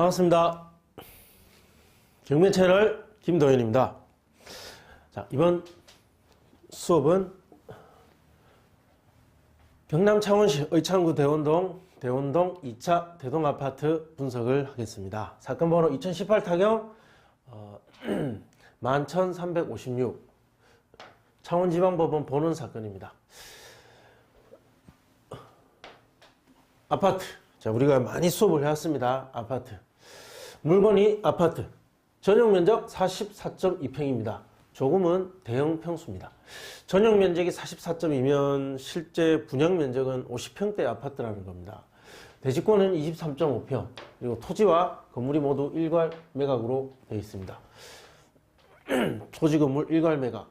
반갑습니다. 경매 채널 김도현입니다. 자, 이번 수업은 경남 창원시 의창구 대원동 대원동 2차 대동 아파트 분석을 하겠습니다. 사건 번호 2018 타경 어, 11356 창원지방법원 보는 사건입니다. 아파트. 자, 우리가 많이 수업을 해왔습니다. 아파트. 물건이 아파트. 전용 면적 44.2평입니다. 조금은 대형 평수입니다. 전용 면적이 44.2면 실제 분양 면적은 50평대 아파트라는 겁니다. 대지권은 23.5평, 그리고 토지와 건물이 모두 일괄 매각으로 되어 있습니다. 토지 건물 일괄 매각.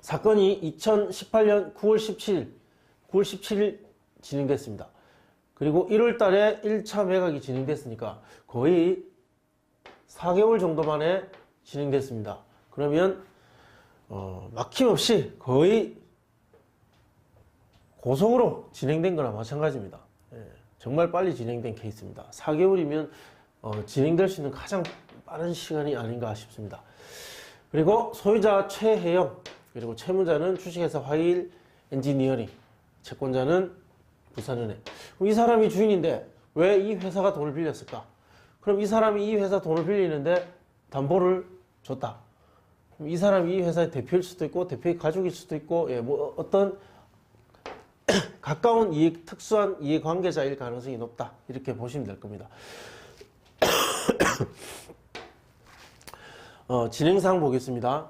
사건이 2018년 9월 17일, 9월 17일 진행됐습니다. 그리고 1월 달에 1차 매각이 진행됐으니까 거의 4개월 정도 만에 진행됐습니다. 그러면 어, 막힘없이 거의 고속으로 진행된 거나 마찬가지입니다. 예, 정말 빨리 진행된 케이스입니다. 4개월이면 어, 진행될 수 있는 가장 빠른 시간이 아닌가 싶습니다. 그리고 소유자 최혜영 그리고 채무자는 주식회사 화일 엔지니어링 채권자는 부산은행 그럼 이 사람이 주인인데 왜 이 회사가 돈을 빌렸을까? 그럼 이 사람이 이 회사 돈을 빌리는데 담보를 줬다. 그럼 이 사람이 이 회사의 대표일 수도 있고 대표의 가족일 수도 있고 예, 뭐 어떤 가까운 이익 특수한 이해 관계자일 가능성이 높다 이렇게 보시면 될 겁니다. 어, 진행사항 보겠습니다.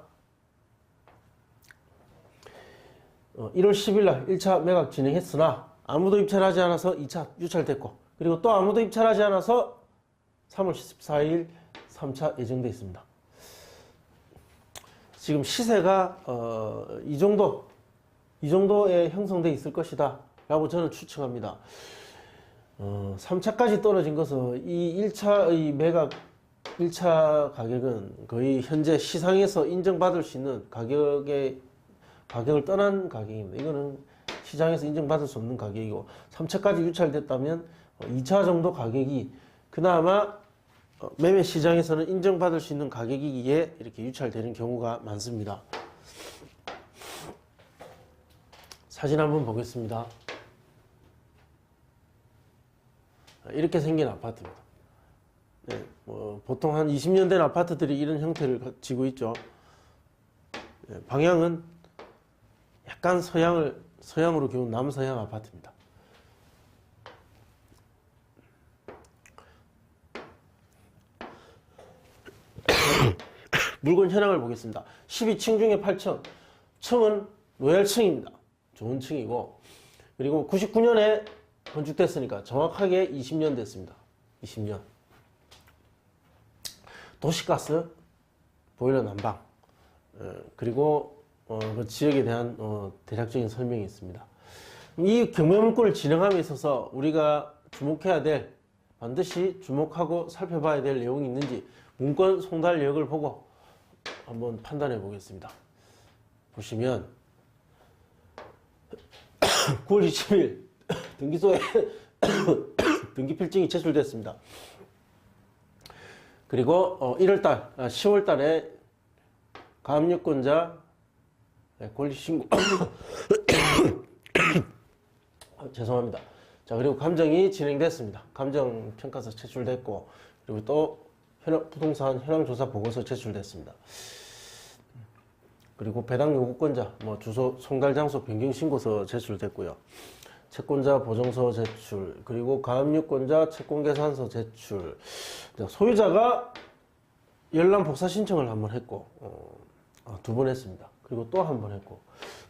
어, 1월 10일 날 1차 매각 진행했으나 아무도 입찰하지 않아서 2차 유찰됐고 그리고 또 아무도 입찰하지 않아서 3월 14일 3차 예정돼 있습니다. 지금 시세가 어, 이 정도 이 정도에 형성돼 있을 것이다 라고 저는 추측합니다. 어, 3차까지 떨어진 것은 이 1차의 매각 1차 가격은 거의 현재 시장에서 인정받을 수 있는 가격의 가격을 떠난 가격입니다. 이거는 시장에서 인정받을 수 없는 가격이고 3차까지 유찰됐다면 2차 정도 가격이 그나마 어, 매매 시장에서는 인정받을 수 있는 가격이기에 이렇게 유찰되는 경우가 많습니다. 사진 한번 보겠습니다. 이렇게 생긴 아파트입니다. 네, 뭐 보통 한 20년 된 아파트들이 이런 형태를 가지고 있죠. 네, 방향은 약간 서양을 서양으로 기운 남서양 아파트입니다. 물건 현황을 보겠습니다. 12층 중에 8층. 층은 로얄층입니다. 좋은 층이고 그리고 99년에 건축됐으니까 정확하게 20년 됐습니다. 20년. 도시가스, 보일러 난방, 어, 그리고 어, 그 지역에 대한 어, 대략적인 설명이 있습니다. 이 경매 문구를 진행함에 있어서 우리가 주목해야 될 반드시 주목하고 살펴봐야 될 내용이 있는지 문건 송달 내역을 보고 한번 판단해 보겠습니다. 보시면 9월 20일 등기소에 등기 필증이 제출됐습니다. 그리고 1월달, 10월달에 가압류권자 네, 권리신고 아, 죄송합니다. 자 그리고 감정이 진행됐습니다. 감정 평가서 제출됐고 그리고 또 현황, 부동산 현황 조사 보고서 제출됐습니다. 그리고 배당 요구권자 뭐 주소 송달 장소 변경 신고서 제출됐고요. 채권자 보정서 제출 그리고 가압류권자 채권 계산서 제출 소유자가 열람 복사 신청을 한번 했고 어, 두 번 했습니다. 그리고 또 한 번 했고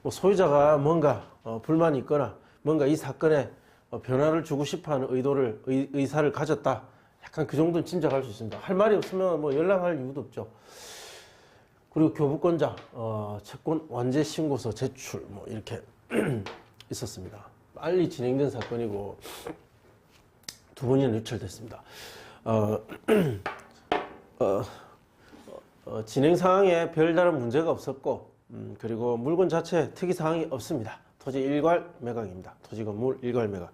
뭐 소유자가 뭔가 어, 불만이 있거나 뭔가 이 사건에 어, 변화를 주고 싶어하는 의도를 의, 의사를 가졌다. 약간 그 정도는 짐작할 수 있습니다. 할 말이 없으면 뭐 연락할 이유도 없죠. 그리고 교부권자 어, 채권 완제 신고서 제출 뭐 이렇게 있었습니다. 빨리 진행된 사건이고 두 번이나 유찰됐습니다. 어, 어, 어, 진행 상황에 별다른 문제가 없었고 음, 그리고 물건 자체 특이 사항이 없습니다. 토지 일괄 매각입니다. 토지 건물 일괄 매각.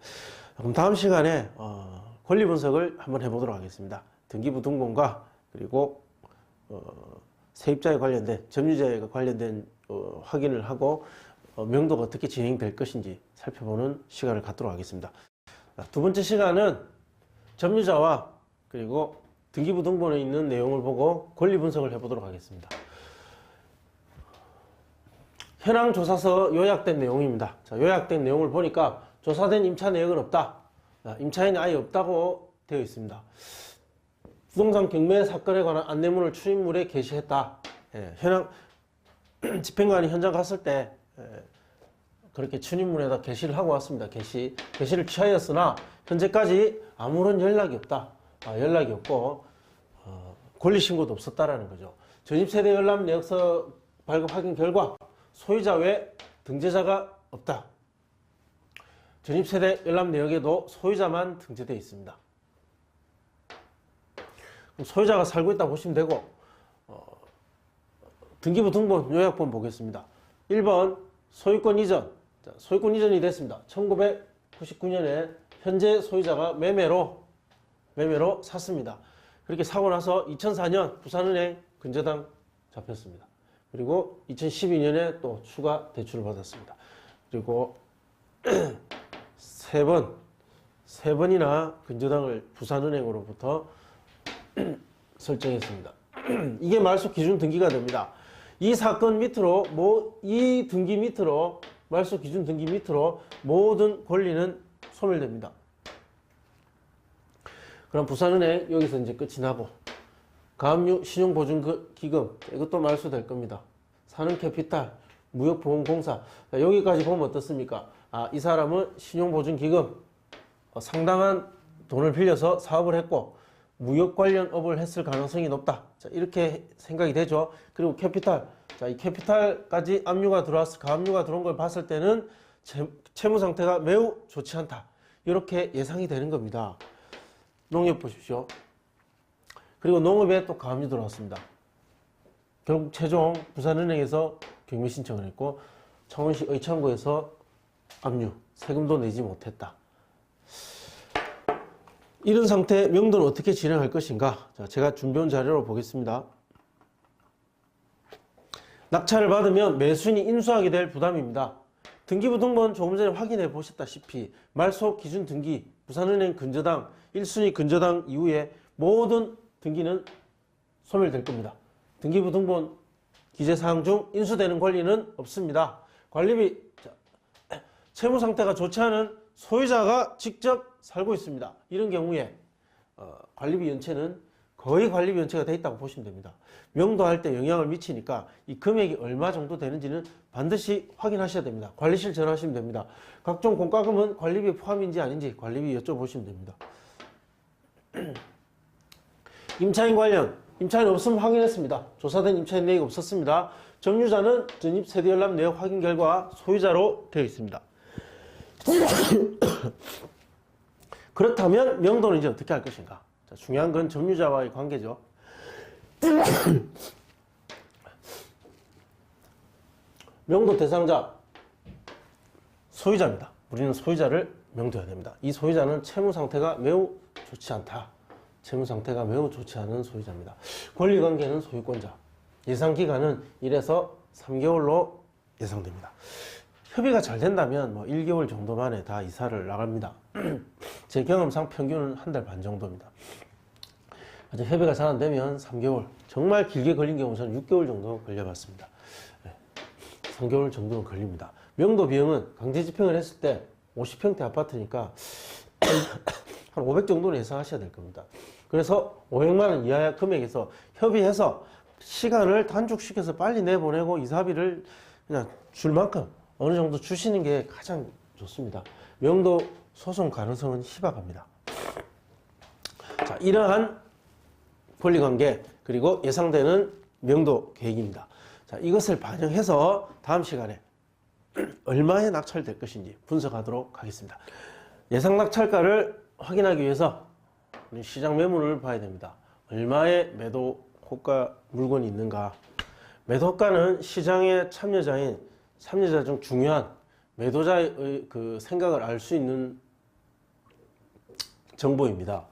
그럼 다음 시간에 어, 권리 분석을 한번 해보도록 하겠습니다. 등기부 등본과 그리고 어, 세입자에 관련된 점유자에 관련된 어, 확인을 하고 어, 명도가 어떻게 진행될 것인지 살펴보는 시간을 갖도록 하겠습니다. 자, 두 번째 시간은 점유자와 그리고 등기부 등본에 있는 내용을 보고 권리 분석을 해보도록 하겠습니다. 현황 조사서 요약된 내용입니다. 자, 요약된 내용을 보니까 조사된 임차 내역은 없다. 자, 임차인이 아예 없다고 되어 있습니다. 부동산 경매 사건에 관한 안내문을 출입물에 게시했다. 예, 현황 집행관이 현장 갔을 때 예, 그렇게 출입문에다 게시를 하고 왔습니다. 게시 게시를 취하였으나 현재까지 아무런 연락이 없다. 아, 연락이 없고 어, 권리 신고도 없었다라는 거죠. 전입 세대 열람 내역서 발급 확인 결과 소유자 외 등재자가 없다. 전입세대 열람 내역에도 소유자만 등재되어 있습니다. 소유자가 살고 있다 보시면 되고 어, 등기부 등본 요약본 보겠습니다. 1번 소유권 이전 자, 소유권 이전이 됐습니다. 1999년에 현재 소유자가 매매로 매매로 샀습니다. 그렇게 사고 나서 2004년 부산은행 근저당 잡혔습니다. 그리고 2012년에 또 추가 대출을 받았습니다. 그리고 세 번, 세 번이나 근저당을 부산은행으로부터 설정했습니다. 이게 말소 기준 등기가 됩니다. 이 사건 밑으로 뭐 이 등기 밑으로 말소 기준 등기 밑으로 모든 권리는 소멸됩니다. 그럼 부산은행 여기서 이제 끝이 나고 가압류 신용보증기금 이것도 말소될 겁니다. 산업캐피탈, 무역보험공사 자, 여기까지 보면 어떻습니까? 아, 이 사람은 신용보증기금 어, 상당한 돈을 빌려서 사업을 했고 무역 관련 업을 했을 가능성이 높다. 자, 이렇게 생각이 되죠. 그리고 캐피탈. 자, 이 캐피탈까지 압류가 들어왔을, 가압류가 들어온 걸 봤을 때는 채, 채무 상태가 매우 좋지 않다. 이렇게 예상이 되는 겁니다. 농협 보십시오. 그리고 농업에 또 가압류 들어왔습니다. 결국 최종 부산은행에서 경매 신청을 했고 창원시 의창구에서 압류, 세금도 내지 못했다. 이런 상태 명도는 어떻게 진행할 것인가? 자, 제가 준비한 자료로 보겠습니다. 낙찰을 받으면 매수인이 인수하게 될 부담입니다. 등기부 등본 조금 전에 확인해 보셨다시피 말소 기준 등기, 부산은행 근저당, 1순위 근저당 이후에 모든 등기는 소멸될 겁니다. 등기부 등본 기재사항 중 인수되는 권리는 없습니다. 관리비, 자, 채무 상태가 좋지 않은 소유자가 직접 살고 있습니다. 이런 경우에 어, 관리비 연체는 거의 관리비 연체가 돼 있다고 보시면 됩니다. 명도할 때 영향을 미치니까 이 금액이 얼마 정도 되는지는 반드시 확인하셔야 됩니다. 관리실 전화하시면 됩니다. 각종 공과금은 관리비 포함인지 아닌지 관리비 여쭤보시면 됩니다. 임차인 관련 임차인 없음 확인했습니다. 조사된 임차인 내역이 없었습니다. 점유자는 전입 세대 열람 내역 확인 결과 소유자로 되어 있습니다. 그렇다면 명도는 이제 어떻게 할 것인가? 자, 중요한 건 점유자와의 관계죠. 명도 대상자 소유자입니다. 우리는 소유자를 명도해야 됩니다. 이 소유자는 채무 상태가 매우 좋지 않다. 채무 상태가 매우 좋지 않은 소유자입니다. 권리 관계는 소유권자. 예상 기간은 1에서 3개월로 예상됩니다. 협의가 잘 된다면 뭐 1개월 정도 만에 다 이사를 나갑니다. 제 경험상 평균은 한 달 반 정도입니다. 아직 협의가 잘 안 되면 3개월, 정말 길게 걸린 경우 저는 6개월 정도 걸려봤습니다. 네, 3개월 정도는 걸립니다. 명도 비용은 강제 집행을 했을 때 50평대 아파트니까 한 500 정도는 예상하셔야 될 겁니다. 그래서 500만 원 이하의 금액에서 협의해서 시간을 단축시켜서 빨리 내보내고 이사비를 그냥 줄 만큼 어느 정도 주시는 게 가장 좋습니다. 명도 소송 가능성은 희박합니다. 자, 이러한 권리관계 그리고 예상되는 명도 계획입니다. 자, 이것을 반영해서 다음 시간에 얼마에 낙찰될 것인지 분석하도록 하겠습니다. 예상 낙찰가를 확인하기 위해서 시장 매물을 봐야 됩니다. 얼마의 매도 호가 물건이 있는가? 매도 호가는 시장의 참여자인 참여자 중 중요한 매도자의 그 생각을 알 수 있는 정보입니다.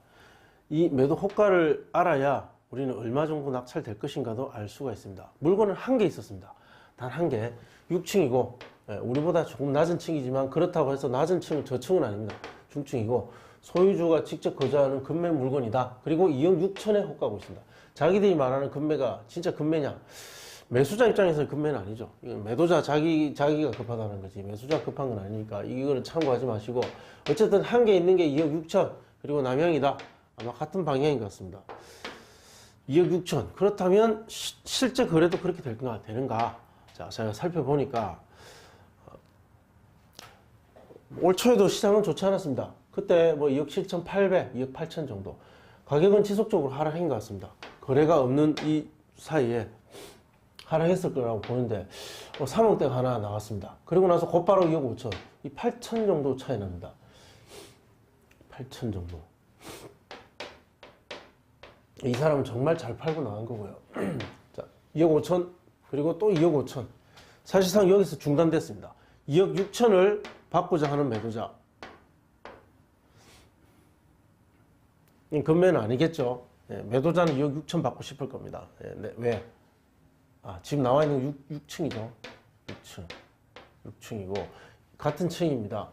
이 매도 호가를 알아야 우리는 얼마 정도 낙찰될 것인가도 알 수가 있습니다. 물건은 한 개 있었습니다. 단 한 개. 6층이고 예, 우리보다 조금 낮은 층이지만 그렇다고 해서 낮은 층은 저층은 아닙니다. 중층이고 소유주가 직접 거주하는 금매 물건이다. 그리고 2억 6천에 호가고 있습니다. 자기들이 말하는 금매가 진짜 금매냐? 매수자 입장에서는 금매는 아니죠. 매도자 자기 자기가 급하다는 거지 매수자 급한 건 아니니까 이거는 참고하지 마시고 어쨌든 한 개 있는 게 2억 6천 그리고 남양이다. 아마 같은 방향인 것 같습니다. 2억 6천 그렇다면 시- 실제 거래도 그렇게 될까 되는가? 자 제가 살펴보니까 어, 올 초에도 시장은 좋지 않았습니다. 그때 뭐 2억 7천 8백, 2억 8천 정도 가격은 지속적으로 하락한 것 같습니다. 거래가 없는 이 사이에 하락했을 거라고 보는데 어, 3억대가 하나 나왔습니다. 그리고 나서 곧바로 2억 5천, 이 8천 정도 차이 납니다. 8천 정도. 이 사람은 정말 잘 팔고 나간 거고요. 자, 2억 5천 그리고 또 2억 5천. 사실상 여기서 중단됐습니다. 2억 6천을 받고자 하는 매도자. 금매는 아니겠죠. 예, 매도자는 2억 6천 받고 싶을 겁니다. 예, 네, 왜? 아, 지금 나와 있는 6, 6층이죠. 6층. 6층이고 같은 층입니다.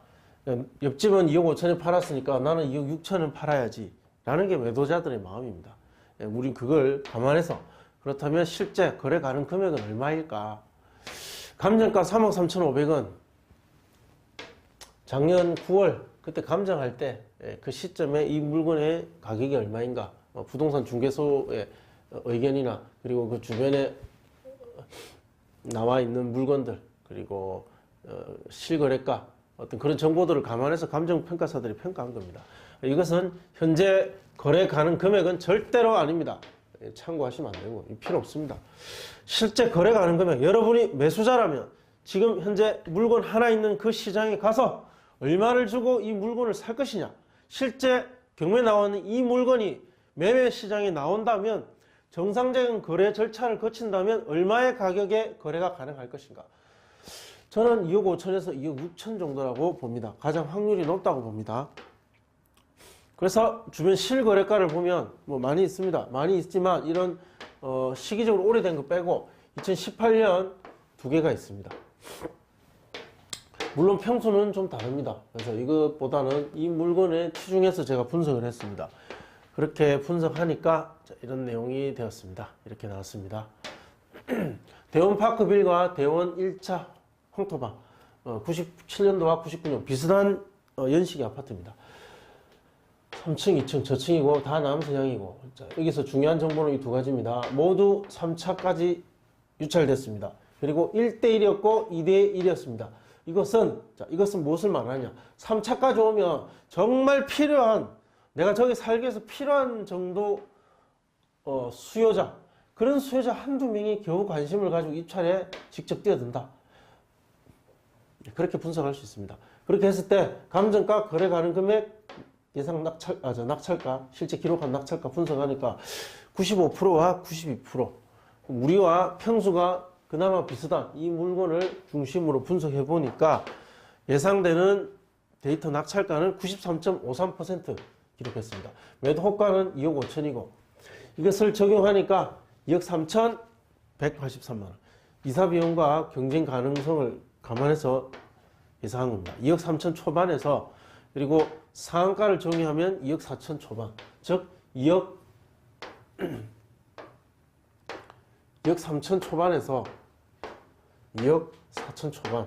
예, 옆집은 2억 5천에 팔았으니까 나는 2억 6천을 팔아야지. 라는 게 매도자들의 마음입니다. 예, 우린 그걸 감안해서 그렇다면 실제 거래 가능 금액은 얼마일까? 감정가 3억 3천5백원 작년 9월 그때 감정할 때 그 시점에 이 물건의 가격이 얼마인가 어, 부동산 중개소의 어, 의견이나 그리고 그 주변에 나와 있는 물건들 그리고 어, 실거래가 어떤 그런 정보들을 감안해서 감정평가사들이 평가한 겁니다. 이것은 현재 거래 가능 금액은 절대로 아닙니다. 예, 참고하시면 안 되고 필요 없습니다. 실제 거래 가능 금액 여러분이 매수자라면 지금 현재 물건 하나 있는 그 시장에 가서 얼마를 주고 이 물건을 살 것이냐 실제 경매 나오는 이 물건이 매매 시장에 나온다면 정상적인 거래 절차를 거친다면 얼마의 가격에 거래가 가능할 것인가 저는 2억 5천에서 2억 6천 정도라고 봅니다 가장 확률이 높다고 봅니다 그래서 주변 실거래가를 보면 뭐 많이 있습니다. 많이 있지만 이런 어 시기적으로 오래된 거 빼고 2018년 두 개가 있습니다. 물론 평수는 좀 다릅니다. 그래서 이것보다는 이 물건에 치중해서 제가 분석을 했습니다. 그렇게 분석하니까 자, 이런 내용이 되었습니다. 이렇게 나왔습니다. 대원 파크빌과 대원 1차 황토방 어, 97년도와 99년 비슷한 어, 연식의 아파트입니다. 3층, 2층, 저층이고 다 남서향이고 자, 여기서 중요한 정보는 이 두 가지입니다. 모두 3차까지 유찰됐습니다. 그리고 1대1이었고 2대1이었습니다. 이것은 자, 이것은 무엇을 말하냐? 3차까지 오면 정말 필요한 내가 저기 살기 위해서 필요한 정도 어, 수요자 그런 수요자 한두 명이 겨우 관심을 가지고 입찰에 직접 뛰어든다. 그렇게 분석할 수 있습니다. 그렇게 했을 때 감정가 거래 가능 금액 예상 낙찰, 아, 저 낙찰가, 실제 기록한 낙찰가 분석하니까 95%와 92%. 우리와 평수가 그나마 비슷한 이 물건을 중심으로 분석해 보니까 예상되는 데이터 낙찰가는 93.53% 기록했습니다. 매도 호가는 2억 5천이고 이것을 적용하니까 2억 3천 183만 원. 이사 비용과 경쟁 가능성을 감안해서 예상한 겁니다. 2억 3천 초반에서 그리고 상한가를 정의하면 2억 4천 초반, 즉 2억 2억 3천 초반에서 2억 4천 초반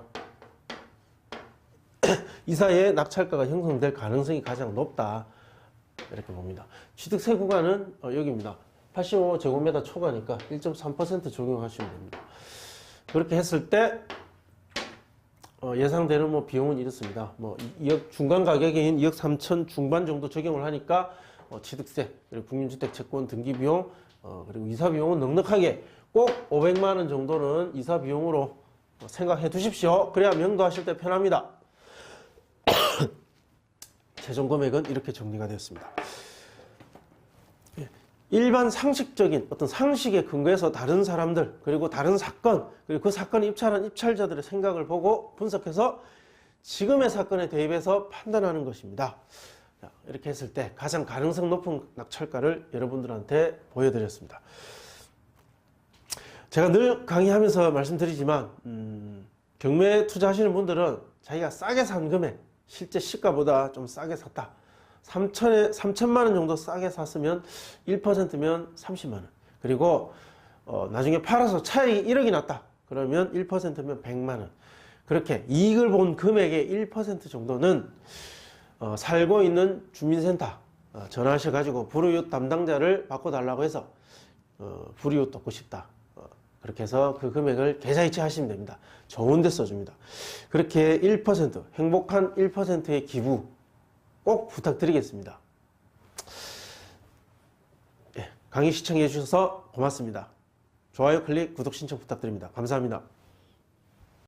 이 사이에 낙찰가가 형성될 가능성이 가장 높다 이렇게 봅니다. 취득세 구간은 어, 여기입니다. 85제곱미터 초과니까 1.3% 적용하시면 됩니다. 그렇게 했을 때 어, 예상되는 뭐 비용은 이렇습니다. 뭐 2억 중간 가격인 2억 3천 중반 정도 적용을 하니까 어, 취득세 그리고 국민주택 채권 등기 비용 어, 그리고 이사 비용은 넉넉하게 꼭 500만 원 정도는 이사 비용으로 어, 생각해 두십시오. 그래야 명도하실 때 편합니다. 최종 금액은 이렇게 정리가 되었습니다. 예, 일반 상식적인 어떤 상식에 근거해서 다른 사람들 그리고 다른 사건 그리고 그 사건에 입찰한 입찰자들의 생각을 보고 분석해서 지금의 사건에 대입해서 판단하는 것입니다. 자, 이렇게 했을 때 가장 가능성 높은 낙찰가를 여러분들한테 보여드렸습니다. 제가 늘 강의하면서 말씀드리지만 음, 경매 투자하시는 분들은 자기가 싸게 산 금액 실제 시가보다 좀 싸게 샀다. 3천에 3천만 원 정도 싸게 샀으면 1%면 30만 원. 그리고 어, 나중에 팔아서 차익이 1억이 났다. 그러면 1%면 100만 원. 그렇게 이익을 본 금액의 1% 정도는 어, 살고 있는 주민센터 어, 전화하셔 가지고 불우이웃 담당자를 바꿔달라고 해서 어, 불이웃 돕고 싶다. 어, 그렇게 해서 그 금액을 계좌이체 하시면 됩니다. 좋은 데 써줍니다. 그렇게 1% 행복한 1%의 기부 꼭 부탁드리겠습니다. 예, 강의 시청해 주셔서 고맙습니다. 좋아요 클릭 구독 신청 부탁드립니다. 감사합니다.